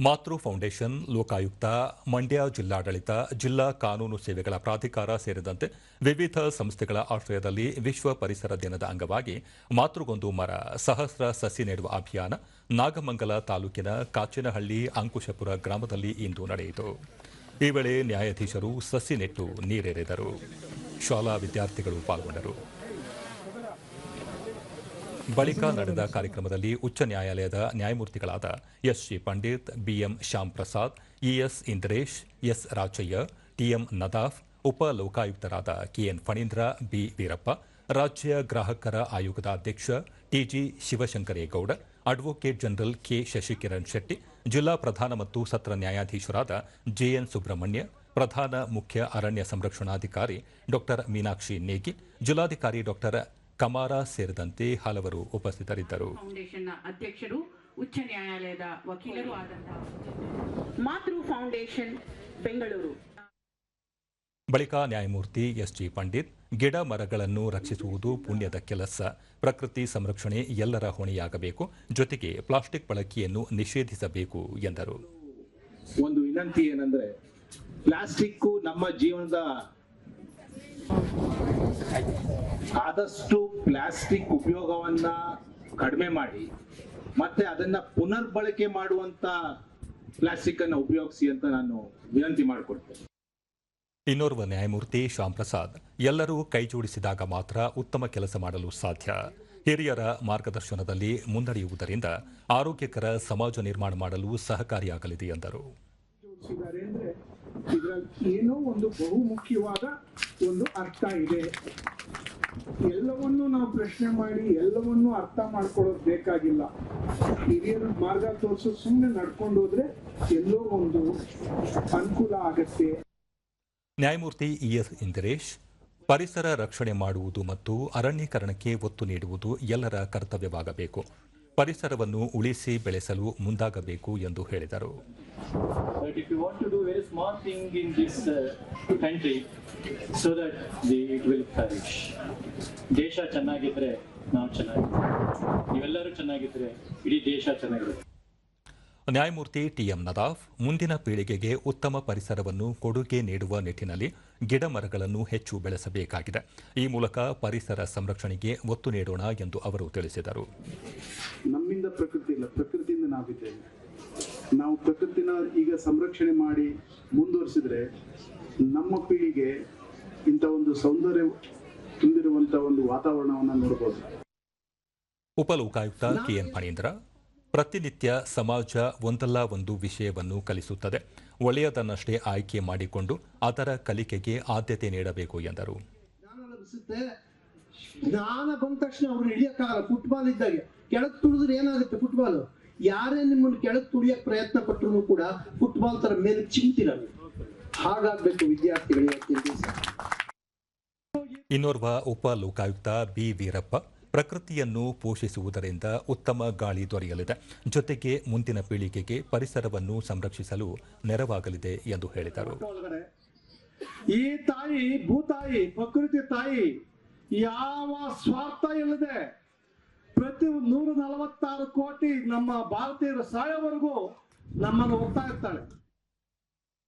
ಮಾತೃ ಫೌಂಡೇಶನ್ ಲೋಕಾಯುಕ್ತ, ಮಂಡ್ಯ ಜಿಲ್ಲಾಡಳಿತ, ಜಿಲ್ಲಾ ಕಾನೂನು ಸೇವೆಗಳ ಪ್ರಾಧಿಕಾರ ಸೇರಿದಂತೆ ವಿವಿಧ ಸಂಸ್ಥೆಗಳ ಆಶ್ರಯದಲ್ಲಿ ವಿಶ್ವ ಪರಿಸರ ದಿನದ ಅಂಗವಾಗಿ ಮಾತೃಗೊಂದು ಮರ, ಸಹಸ್ರ ಸಸಿ ನೆಡುವ ಅಭಿಯಾನ ನಾಗಮಂಗಲ ತಾಲೂಕಿನ ಕಾಚಿನಹಳ್ಳಿ ಅಂಕುಶಪುರ ಗ್ರಾಮದಲ್ಲಿ ಇಂದು ನಡೆಯಿತು. ಈ ವೇಳೆ ನ್ಯಾಯಾಧೀಶರು ಸಸಿ ನೆಟ್ಟು ನೀರೆರೆದರು. ಶಾಲಾ ವಿದ್ಯಾರ್ಥಿಗಳು ಪಾಲ್ಗೊಂಡರು. ಬಳಿಕ ನಡೆದ ಕಾರ್ಯಕ್ರಮದಲ್ಲಿ ಉಚ್ಚ ನ್ಯಾಯಾಲಯದ ನ್ಯಾಯಮೂರ್ತಿಗಳಾದ S G Pandit BM Shyam Prasad ES Indresh, S Rachaiah TM Nadaf, ಉಪ ಲೋಕಾಯುಕ್ತರಾದ ಕೆಎನ್ ಫಣೀಂದ್ರ, ಬಿ ವೀರಪ್ಪ, ರಾಜ್ಯ ಗ್ರಾಹಕರ ಆಯೋಗದ ಅಧ್ಯಕ್ಷ TG Shivashankaregowda, advocate general K Shashikiran Shetty, ಜಿಲ್ಲಾ ಪ್ರಧಾನ ಮತ್ತು ಸತ್ರ ನ್ಯಾಯಾಧೀಶರಾದ ಜೆಎನ್ ಸುಬ್ರಹ್ಮಣ್ಯ, ಪ್ರಧಾನ ಮುಖ್ಯ ಅರಣ್ಯ ಸಂರಕ್ಷಣಾಧಿಕಾರಿ ಡಾ ಮೀನಾಕ್ಷಿ ನೇಗಿ, ಜಿಲ್ಲಾಧಿಕಾರಿ ಡಾ ಕಮಾರ ಸೇರಿದಂತೆ ಹಲವರು ಉಪಸ್ಥಿತರಿದ್ದರು. ಫೌಂಡೇಶನ್ನ ಅಧ್ಯಕ್ಷರು ಉಚ್ಚ ನ್ಯಾಯಾಲಯದ ವಕೀಲರು ಆದಂತಹ ಮಾತೃ ಫೌಂಡೇಶನ್ ಬೆಂಗಳೂರು. ಬಳಿಕ ನ್ಯಾಯಮೂರ್ತಿ ಎಸ್ ಜಿ ಪಂಡಿತ್ ಗಿಡ ಮರಗಳನ್ನು ರಕ್ಷಿಸುವುದು ಪುಣ್ಯದ ಕೆಲಸ. ಪ್ರಕೃತಿ ಸಂರಕ್ಷಣೆ ಎಲ್ಲರ ಹೊಣೆಯಾಗಬೇಕು ಜೊತೆಗೆ ಪ್ಲಾಸ್ಟಿಕ್ ಬಳಕೆಯನ್ನು ನಿಷೇಧಿಸಬೇಕು ಎಂದರು. ಒಂದು ವಿನಂತಿ ಏನಂದ್ರೆ ಪ್ಲಾಸ್ಟಿಕ್ ನಮ್ಮ ಜೀವನದ ಆದಷ್ಟು ಪ್ಲಾಸ್ಟಿಕ್ ಉಪಯೋಗವನ್ನ ಕಡಿಮೆ ಮಾಡಿ ಮತ್ತೆ ಅದನ್ನ ಪುನರ್ಬಳಕೆ ಮಾಡುವಂತ ಪ್ಲಾಸ್ಟಿಕ್ ಅನ್ನ ಉಪಯೋಗಿಸಿ ಅಂತ ನಾನು ವಿನಂತಿ ಮಾಡಿಕೊಡ್ತೇನೆ ಇನ್ನೋರ್ವ ನ್ಯಾಯಮೂರ್ತಿ ಶ್ಯಾಮ್ ಪ್ರಸಾದ್ ಎಲ್ಲರೂ ಕೈಜೋಡಿಸಿದಾಗ ಮಾತ್ರ ಉತ್ತಮ ಕೆಲಸ ಮಾಡಲು ಸಾಧ್ಯ. ಹಿರಿಯರ ಮಾರ್ಗದರ್ಶನದಲ್ಲಿ ಮುನ್ನಡೆಯುವುದರಿಂದ ಆರೋಗ್ಯಕರ ಸಮಾಜ ನಿರ್ಮಾಣ ಮಾಡಲು ಸಹಕಾರಿಯಾಗಲಿದೆ ಎಂದರು. ಏನೋ ಒಂದು ಬಹು ಮುಖ್ಯವಾದ ಒಂದು ಅರ್ಥ ಇದೆ. ಎಲ್ಲವನ್ನೂ ನಾವು ಪ್ರಶ್ನೆ ಮಾಡಿ, ಎಲ್ಲವನ್ನೂ ಅರ್ಥ ಮಾಡ್ಕೊಳ್ಳೋದು ಬೇಕಾಗಿಲ್ಲ. ಹಿರಿಯರ ಮಾರ್ಗ ತೋರಿಸೋ ಸುಮ್ಮನೆ ನಡ್ಕೊಂಡು ಹೋದ್ರೆ ಎಲ್ಲೋ ಒಂದು ಅನುಕೂಲ ಆಗತ್ತೆ. ನ್ಯಾಯಮೂರ್ತಿ ಇ ಎಸ್ ಇಂದಿರೇಶ್, ಪರಿಸರ ರಕ್ಷಣೆ ಮಾಡುವುದು ಮತ್ತು ಅರಣ್ಯೀಕರಣಕ್ಕೆ ಒತ್ತು ನೀಡುವುದು ಎಲ್ಲರ ಕರ್ತವ್ಯವಾಗಬೇಕು. ಪರಿಸರವನ್ನು ಉಳಿಸಿ ಬೆಳೆಸಲು ಮುಂದಾಗಬೇಕು ಎಂದು ಹೇಳಿದರು. You to do thing in will ದೇಶ ಚೆನ್ನಾಗಿದ್ರೆ ನಾವು ಚೆನ್ನಾಗಿ ನೀವೆಲ್ಲರೂ ಚೆನ್ನಾಗಿದ್ರೆ ಇಡೀ ದೇಶ ಚೆನ್ನಾಗಿದೆ ನ್ಯಾಯಮೂರ್ತಿ ಟಿಎಂ ನದಾಫ್ ಮುಂದಿನ ಪೀಳಿಗೆಗೆ ಉತ್ತಮ ಪರಿಸರವನ್ನು ಕೊಡುಗೆ ನೀಡುವ ನಿಟ್ಟಿನಲ್ಲಿ ಗಿಡ ಮರಗಳನ್ನು ಹೆಚ್ಚು ಬೆಳೆಸಬೇಕಾಗಿದೆ. ಈ ಮೂಲಕ ಪರಿಸರ ಸಂರಕ್ಷಣೆಗೆ ಒತ್ತು ನೀಡೋಣ ಎಂದು ಅವರು ತಿಳಿಸಿದರು. ನಮ್ಮಿಂದ ಪ್ರಕೃತಿ ಇಲ್ಲ. ಪ್ರಕೃತಿಯಿಂದ ನಾವಿದ್ದೇವೆ. ನಾವು ಪ್ರಕೃತಿನ ಈಗ ಸಂರಕ್ಷಣೆ ಮಾಡಿ ಮುಂದುವರಿಸಿದ್ರೆ ನಮ್ಮ ಪೀಳಿಗೆ ಇಂಥ ಒಂದು ಸೌಂದರ್ಯ ತುಂಬಿರುವಂತಹ ಒಂದು ವಾತಾವರಣವನ್ನು ನೋಡಬಹುದು ಉಪಲೋಕಾಯುಕ್ತ ಕೆಎನ್ ಫಣೀಂದ್ರ ಪ್ರತಿನಿತ್ಯ ಸಮಾಜ ಒಂದಲ್ಲ ಒಂದು ವಿಷಯವನ್ನು ಕಲಿಸುತ್ತದೆ. ಒಳ್ಳೆಯದನ್ನಷ್ಟೇ ಆಯ್ಕೆ ಮಾಡಿಕೊಂಡು ಅದರ ಕಲಿಕೆಗೆ ಆದ್ಯತೆ ನೀಡಬೇಕು ಎಂದರು. ಜ್ಞಾನ ಬಂದ ತಕ್ಷಣ ಅವ್ರನ್ನ ಹಿಡಿಯಕ್ಕಾಗಲ್ಲ. ಫುಟ್ಬಾಲ್ ಇದ್ದಾಗೆ ಕೆಳಗ್ ತುಳಿದ್ರೆ ಏನಾಗುತ್ತೆ ಫುಟ್ಬಾಲ್ ಯಾರೇ ನಿಮ್ಮನ್ನು ಕೆಳಗ್ ತುಳಿಯಕ್ ಪ್ರಯತ್ನ ಪಟ್ಟರು ಕೂಡ ಫುಟ್ಬಾಲ್ ತರ ಮೇಲೆ ಚಿಂತಿರ ಹಾಗಾಗ್ಬೇಕು ವಿದ್ಯಾರ್ಥಿಗಳು ಇನ್ನೋರ್ವ ಉಪ ಲೋಕಾಯುಕ್ತ ಬಿ. ವೀರಪ್ಪ ಪ್ರಕೃತಿಯನ್ನು ಪೋಷಿಸುವುದರಿಂದ ಉತ್ತಮ ಗಾಳಿ ದೊರೆಯಲಿದೆ. ಜೊತೆಗೆ ಮುಂದಿನ ಪೀಳಿಗೆಗೆ ಪರಿಸರವನ್ನು ಸಂರಕ್ಷಿಸಲು ನೆರವಾಗಲಿದೆ ಎಂದು ಹೇಳಿದರು. ಈ ತಾಯಿ, ಭೂತಾಯಿ, ಪ್ರಕೃತಿ ತಾಯಿ, ಯಾವ ಸ್ವಾರ್ಥ ಇಲ್ಲದೆ ಪ್ರತಿ ನೂರ ನಲವತ್ತಾರು ಕೋಟಿ ನಮ್ಮ ಭಾರತೀಯರ ಸಾಯೋವರೆಗೂ ನಮ್ಮನ್ನು ಹೋಗ್ತಾ ಇರ್ತಾಳೆ